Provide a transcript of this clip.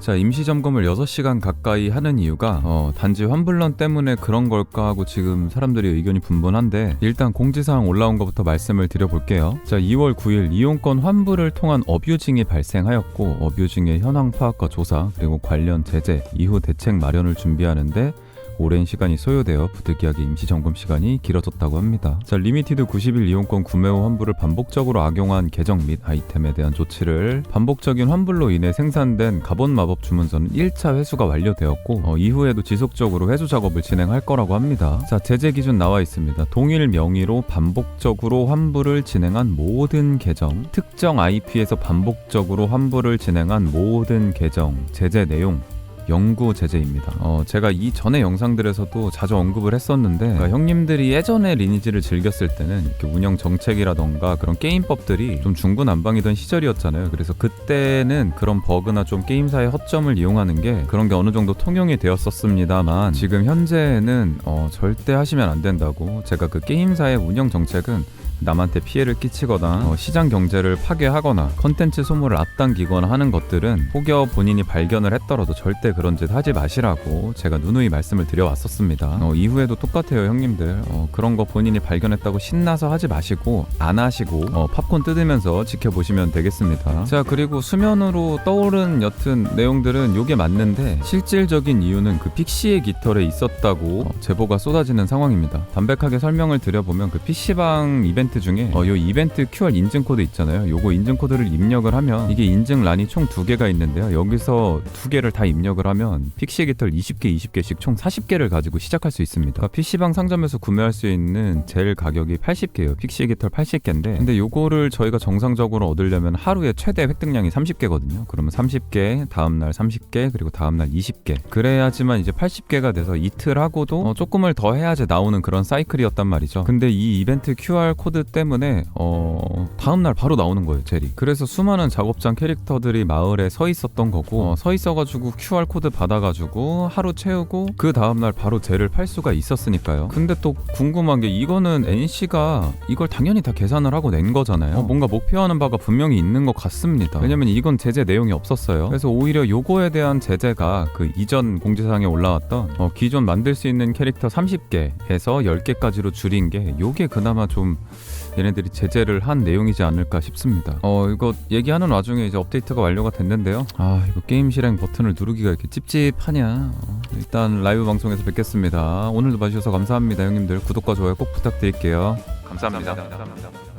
자 임시 점검을 6시간 가까이 하는 이유가 어, 단지 환불론 때문에 그런 걸까 하고 지금 사람들이 의견이 분분한데 일단 공지사항 올라온 것부터 말씀을 드려볼게요. 자 2월 9일 이용권 환불을 통한 어뷰징이 발생하였고 어뷰징의 현황 파악과 조사 그리고 관련 제재 이후 대책 마련을 준비하는데 오랜 시간이 소요되어 부득이하게 임시 점검 시간이 길어졌다고 합니다. 자, 리미티드 90일 이용권 구매 후 환불을 반복적으로 악용한 계정 및 아이템에 대한 조치를 반복적인 환불로 인해 생산된 가본 마법 주문서는 1차 회수가 완료되었고 어, 이후에도 지속적으로 회수 작업을 진행할 거라고 합니다. 자, 제재 기준 나와 있습니다. 동일 명의로 반복적으로 환불을 진행한 모든 계정, 특정 IP에서 반복적으로 환불을 진행한 모든 계정, 제재 내용 영구 제재입니다. 어, 제가 이 전에 영상들에서도 자주 언급을 했었는데 그러니까 형님들이 예전에 리니지를 즐겼을 때는 운영 정책이라던가 그런 게임법들이 좀 중구난방이던 시절이었잖아요. 그래서 그때는 그런 버그나 좀 게임사의 허점을 이용하는 게 그런 게 어느 정도 통용이 되었었습니다만 지금 현재는 어, 절대 하시면 안 된다고 제가 그 게임사의 운영 정책은 남한테 피해를 끼치거나 어, 시장 경제를 파괴하거나 컨텐츠 소모를 앞당기거나 하는 것들은 혹여 본인이 발견을 했더라도 절대 그런 짓 하지 마시라고 제가 누누이 말씀을 드려왔었습니다. 어, 이후에도 똑같아요 형님들 어, 그런 거 본인이 발견했다고 신나서 하지 마시고 안 하시고 어, 팝콘 뜯으면서 지켜보시면 되겠습니다. 자 그리고 수면으로 떠오른 여튼 내용들은 요게 맞는데 실질적인 이유는 그 픽시의 깃털에 있었다고 어, 제보가 쏟아지는 상황입니다. 담백하게 설명을 드려보면 그 PC방 이벤트 중에 어, 요 이벤트 QR 인증 코드 있잖아요. 요거 인증 코드를 입력을 하면 이게 인증 란이 총 두 개가 있는데요. 여기서 두 개를 다 입력을 하면 픽시 깃털 20개, 20개씩 총 40개를 가지고 시작할 수 있습니다. 그러니까 PC방 상점에서 구매할 수 있는 제일 가격이 80개예요. 픽시 깃털 80개인데 근데 요거를 저희가 정상적으로 얻으려면 하루에 최대 획득량이 30개거든요. 그러면 30개, 다음 날 30개, 그리고 다음 날 20개. 그래야지만 이제 80개가 돼서 이틀 하고도 어, 조금을 더 해야지 나오는 그런 사이클이었단 말이죠. 근데 이 이벤트 QR 코드 때문에 어, 다음 날 바로 나오는 거예요, 젤이. 그래서 수많은 작업장 캐릭터들이 마을에 서 있었던 거고 어, 서 있어가지고 QR 코드 받아가지고 하루 채우고 그 다음 날 바로 젤을 팔 수가 있었으니까요. 근데 또 궁금한 게 이거는 NC가 이걸 당연히 다 계산을 하고 낸 거잖아요. 어, 뭔가 목표하는 바가 분명히 있는 것 같습니다. 왜냐면 이건 제재 내용이 없었어요. 그래서 오히려 요거에 대한 제재가 그 이전 공지사항에 올라왔던 어, 기존 만들 수 있는 캐릭터 30개에서 10개까지로 줄인 게 요게 그나마 좀 얘네들이 제재를 한 내용이지 않을까 싶습니다. 어 이거 얘기하는 와중에 이제 업데이트가 완료가 됐는데요. 아 이거 게임 실행 버튼을 누르기가 이렇게 찝찝하냐. 어, 일단 라이브 방송에서 뵙겠습니다. 오늘도 봐주셔서 감사합니다, 형님들. 구독과 좋아요 꼭 부탁드릴게요. 감사합니다.